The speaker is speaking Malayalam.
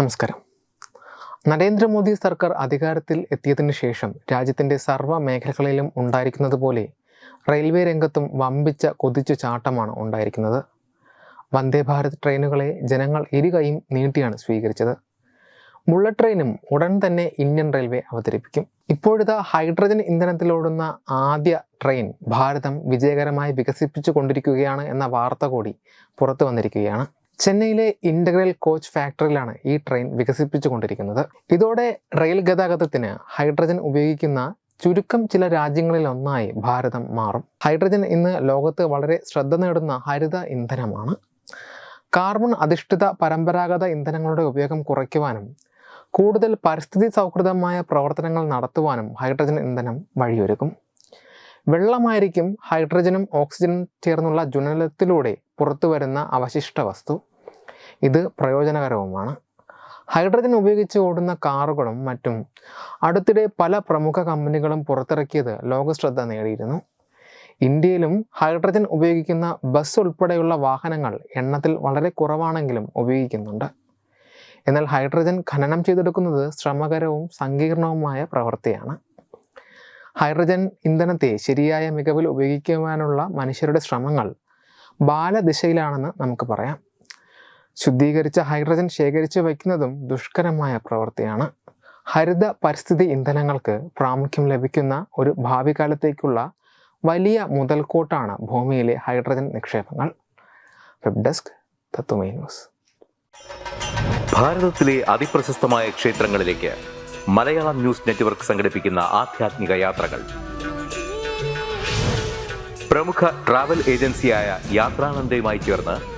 നമസ്കാരം. നരേന്ദ്രമോദി സർക്കാർ അധികാരത്തിൽ എത്തിയതിനു ശേഷം രാജ്യത്തിന്റെ സർവ മേഖലകളിലും ഉണ്ടായിരിക്കുന്നത് പോലെ റെയിൽവേ രംഗത്തും വമ്പിച്ച കൊതിച്ചു ചാട്ടമാണ് ഉണ്ടായിരിക്കുന്നത്. വന്ദേ ഭാരത് ട്രെയിനുകളെ ജനങ്ങൾ ഇരുകൈയും നീട്ടിയാണ് സ്വീകരിച്ചത്. ബുള്ളറ്റ് ട്രെയിനും ഉടൻ തന്നെ ഇന്ത്യൻ റെയിൽവേ അവതരിപ്പിക്കും. ഇപ്പോഴത്തെ ഹൈഡ്രജൻ ഇന്ധനത്തിലോടുന്ന ആദ്യ ട്രെയിൻ ഭാരതം വിജയകരമായി വികസിപ്പിച്ചു കൊണ്ടിരിക്കുകയാണ് എന്ന വാർത്ത കൂടി പുറത്തു വന്നിരിക്കുകയാണ്. ചെന്നൈയിലെ ഇന്റഗ്രൽ കോച്ച് ഫാക്ടറിയിലാണ് ഈ ട്രെയിൻ വികസിപ്പിച്ചുകൊണ്ടിരിക്കുന്നത്. ഇതോടെ റെയിൽ ഗതാഗതത്തിന് ഹൈഡ്രജൻ ഉപയോഗിക്കുന്ന ചുരുക്കം ചില രാജ്യങ്ങളിൽ ഒന്നായി ഭാരതം മാറും. ഹൈഡ്രജൻ ഇന്ന് ലോകത്ത് വളരെ ശ്രദ്ധ നേടുന്ന ഹരിത ഇന്ധനമാണ്. കാർബൺ അധിഷ്ഠിത പരമ്പരാഗത ഇന്ധനങ്ങളുടെ ഉപയോഗം കുറയ്ക്കുവാനും കൂടുതൽ പരിസ്ഥിതി സൗഹൃദമായ പ്രവർത്തനങ്ങൾ നടത്തുവാനും ഹൈഡ്രജൻ ഇന്ധനം വഴിയൊരുക്കും. വെള്ളമായിരിക്കും ഹൈഡ്രജനും ഓക്സിജനും ചേർന്നുള്ള ജ്വലനത്തിലൂടെ പുറത്തുവരുന്ന അവശിഷ്ട വസ്തു. ഇത് പ്രയോജനകരവുമാണ്. ഹൈഡ്രജൻ ഉപയോഗിച്ച് ഓടുന്ന കാറുകളും മറ്റും അടുത്തിടെ പല പ്രമുഖ കമ്പനികളും പുറത്തിറക്കിയത് ലോക ശ്രദ്ധ നേടിയിരുന്നു. ഇന്ത്യയിലും ഹൈഡ്രജൻ ഉപയോഗിക്കുന്ന ബസ് ഉൾപ്പെടെയുള്ള വാഹനങ്ങൾ എണ്ണത്തിൽ വളരെ കുറവാണെങ്കിലും ഉപയോഗിക്കുന്നുണ്ട്. എന്നാൽ ഹൈഡ്രജൻ ഖനനം ചെയ്തെടുക്കുന്നത് ശ്രമകരവും സങ്കീർണവുമായ പ്രവൃത്തിയാണ്. ഹൈഡ്രജൻ ഇന്ധനത്തെ ശരിയായ മികവിൽ ഉപയോഗിക്കുവാനുള്ള മനുഷ്യരുടെ ശ്രമങ്ങൾ ബാലദിശയിലാണെന്ന് നമുക്ക് പറയാം. ശുദ്ധീകരിച്ച ഹൈഡ്രജൻ ശേഖരിച്ച് വയ്ക്കുന്നതും ദുഷ്കരമായ പ്രവൃത്തിയാണ്. ഹരിത പരിസ്ഥിതി ഇന്ധനങ്ങൾക്ക് പ്രാമുഖ്യം ലഭിക്കുന്ന ഒരു ഭാവി കാലത്തേക്കുള്ള വലിയ മുതൽക്കൂട്ടാണ് ഭൂമിയിലെ ഹൈഡ്രജൻ നിക്ഷേപങ്ങൾ. Web desk Tatwamayi news. ഭാരതത്തിലെ അതിപ്രശസ്തമായ ക്ഷേത്രങ്ങളിലേക്ക് മലയാളം ന്യൂസ് നെറ്റ്വർക്ക് സംഘടിപ്പിക്കുന്ന ആധ്യാത്മിക യാത്രകൾ. പ്രമുഖ ട്രാവൽ ഏജൻസിയായ യാത്രാനന്ദയുമായി ചേർന്ന്